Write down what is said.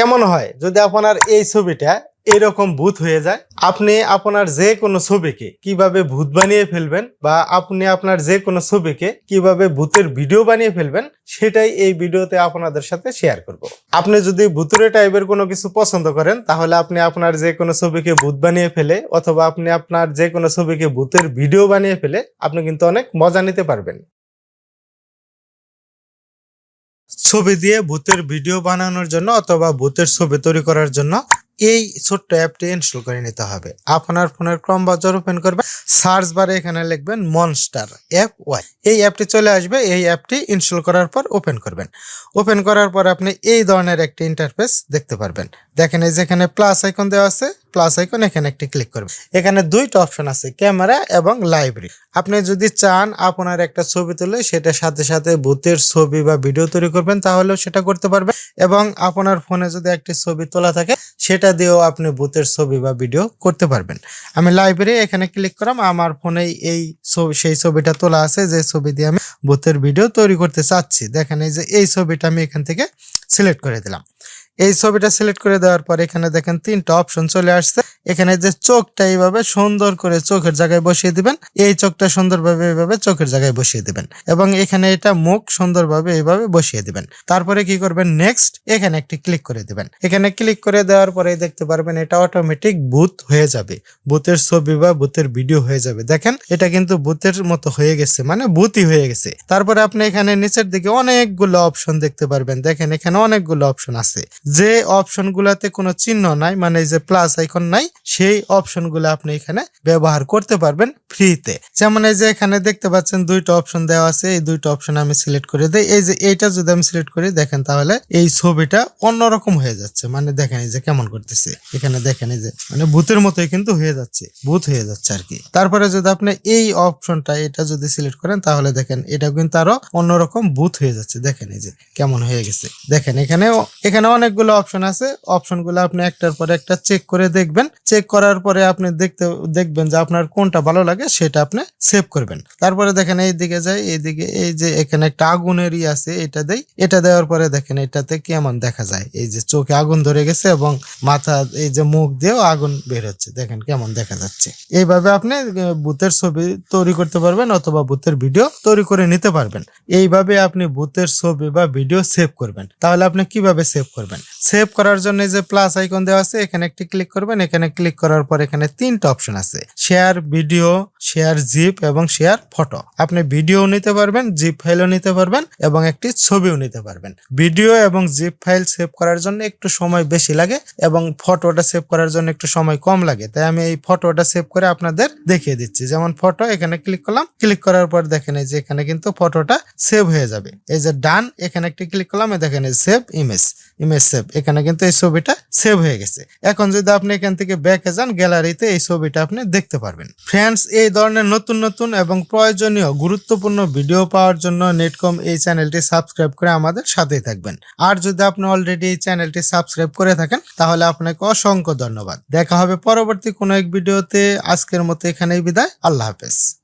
কেমন হয়? যদি আপনার এই ছবিটা এরকম ভূত হয়ে যায়, আপনি আপনার যে কোনো ছবিকে কীভাবে ভূত বানিয়ে ফেলবেন বা আপনি আপনার যে কোনো ছবিকে কীভাবে ভূতের ভিডিও বানিয়ে ফেলবেন, সেটাই এই ভিডিওতে আপনাদের সাথে শেয়ার করব। আপনি যদি ভূতুরে টাইপের কোনো কিছু পছন্দ করেন, তাহলে আপনি আপনার যে কোনো ছবিকে ভূত বানিয়ে ফেলে অথবা আপনি আপনার যে কোনো ছবিকে ভূতের ভিডিও বানিয়ে ফেলে, আপনি কিন্তু অনেক মজা নিতে পারবেন। ছবি দিয়ে ভূতের ভিডিও বানানোর জন্য অথবা ভূতের ছবি তৈরি করার জন্য এই ছোট্ট অ্যাপটি ইনস্টল করে নিতে হবে। আপনার ফোনের ক্রম বাজার ওপেন করবেন। সার্চ বারে এখানে লিখবেন মনস্টার অ্যাপ ওয়াই এই অ্যাপটি চলে আসবে। এই অ্যাপটি ইনস্টল করার পর ওপেন করবেন। ওপেন করার পর আপনি এই ধরনের একটি ইন্টারফেস দেখতে পারবেন। দেখেন এই যেখানে প্লাস আইকন দেওয়া আছে। প্লাস আইকন এখানে একটি ক্লিক করবেন। এখানে দুইটা অপশন আছে ক্যামেরা এবং লাইব্রেরি আপনি যদি চান আপনার একটা ছবি তুলে সেটার সাথে সাথে ভূতের ছবি বা ভিডিও তৈরি করবেন, তাহলেও সেটা করতে পারবেন। এবং আপনার ফোনে যদি একটি ছবি তোলা থাকে সেটা দিয়েও আপনি বুথের ছবি বা ভিডিও করতে পারবেন। আমি লাইব্রেরি এখানে ক্লিক করলাম, আমার ফোনে এই সেই ছবিটা তোলা আছে, যে ছবি দিয়ে আমি ভূতের ভিডিও তৈরি করতে চাচ্ছি। দেখেন এই যে, এই ছবিটা আমি এখান থেকে সিলেক্ট করে দিলাম। এই ছবিটা সিলেক্ট করে দেওয়ার পর এখানে দেখেন তিনটা অপশন চলে আসছে। এখানে যে চোখটা এইভাবে সুন্দর করে চোখের জায়গায় বসিয়ে দিবেন, এই চোখটা সুন্দরভাবে এইভাবে চোখের জায়গায় বসিয়ে দিবেন এবং এখানে এটা মুখ সুন্দরভাবে এইভাবে বসিয়ে দিবেন। তারপরে কি করবেন? নেক্সট এখানে একটি ক্লিক করে দিবেন। এখানে ক্লিক করে দেওয়ার পরে দেখতে পারবেন এটা অটোমেটিক বুথ হয়ে যাবে। ভূতের ছবি বা বুথের ভিডিও হয়ে যাবে। দেখেন, এটা কিন্তু বুথের মতো হয়ে গেছে মানে ভূতই হয়ে গেছে। তারপরে আপনি এখানে নিচের দিকে অনেকগুলো অপশন দেখতে পারবেন। দেখেন, এখানে অনেকগুলো অপশন আছে। যে অপশনগুলোতে কোনো চিহ্ন নাই মানে যে প্লাস আইকন নাই সেই অপশনগুলো আপনি এখানে ব্যবহার করতে পারবেন ফ্রিতে। যেমন এই যে এখানে দেখতে পাচ্ছেন দুইটা অপশন দেওয়া আছে, এই দুইটা অপশন আমি সিলেক্ট করে দিই। এই যে এইটা যদি আমি সিলেক্ট করি, দেখেন তাহলে এই ছবিটা অন্যরকম হয়ে যাচ্ছে। মানে দেখেন এই যে কেমন করতেছে। এখানে দেখেন এই যে মানে ভূতের মতোই কিন্তু হয়ে যাচ্ছে, ভূত হয়ে যাচ্ছে আর কি। তারপরে যদি আপনি এই অপশনটা, এটা যদি সিলেক্ট করেন, তাহলে দেখেন এটা কিন্তু আরও অন্যরকম ভূত হয়ে যাচ্ছে। দেখেন এই যে কেমন হয়ে গেছে। দেখেন এখানে এখানে অনেকগুলো অপশন আছে। অপশনগুলো আপনি একটার পর একটা চেক করে দেখবেন। চেক করার পরে আপনি দেখতে, দেখবেন যে আপনার কোনটা ভালো লাগে সেটা আপনি সেভ করবেন। তারপরে দেখেন এই দিকে যাই, এইদিকে এই যে এখানে একটা আগুনের ই আছে, এটা দেই। এটা দেওয়ার পরে দেখেন এটাতে কেমন দেখা যায়। এই যে চোখে আগুন ধরে গেছে এবং মাথা, এই যে মুখ দিয়েও আগুন বের হচ্ছে। দেখেন কেমন দেখা যাচ্ছে। এইভাবে আপনি ভূতের ছবি তৈরি করতে পারবেন অথবা ভূতের ভিডিও তৈরি করে নিতে পারবেন। এইভাবে আপনি ভূতের ছবি বা ভিডিও সেভ করবেন। তাহলে আপনি কীভাবে সেভ করবেন? সেভ করার জন্য এই যে প্লাস আইকন দেওয়া আছে, এখানে একটি ক্লিক করবেন, এখানে ক্লিক করার পর এখানে তিনটা অপশন আছে। শেয়ার ভিডিও শেয়ার জিপ এবং শেয়ার ফটো আপনি ভিডিও নিতে পারবেন জিপ ফাইলও নিতে পারবেন এবং একটি ছবিও নিতে পারবেন। ভিডিও এবং জিপ ফাইল সেভ করার জন্য একটু সময় বেশি লাগে এবং ফটোটা সেভ করার জন্য একটু সময় কম লাগে। তাই আমি এই ফটোটা সেভ করে আপনাদের দেখিয়ে দিচ্ছি। যেমন ফটো এখানে ক্লিক করলাম। ক্লিক করার পর দেখেন এই যে এখানে কিন্তু ফটোটা সেভ হয়ে যাবে। এই যে ডান এখানে একটি ক্লিক করলাম দেখেন সেভ ইমেজ ইমেজ সেভ এখানে কিন্তু এই ছবিটা সেভ হয়ে গেছে। এখন যদি আপনি এখান থেকে ব্যাকে যান গ্যালারিতে এই ছবিটা আপনি দেখতে পারবেন। ফ্রেন্ডস, এই ধরনের নতুন নতুন এবং প্রয়োজনীয় গুরুত্বপূর্ণ ভিডিও পাওয়ার জন্য নেটকম এই চ্যানেলটি সাবস্ক্রাইব করে আমাদের সাথেই থাকবেন। আর যদি আপনি অলরেডি এই চ্যানেলটি সাবস্ক্রাইব করে থাকেন, তাহলে আপনাকে অসংখ্য ধন্যবাদ। দেখা হবে পরবর্তী কোনো এক ভিডিওতে। আজকের মতো এখানেই বিদায়। আল্লাহ হাফেজ।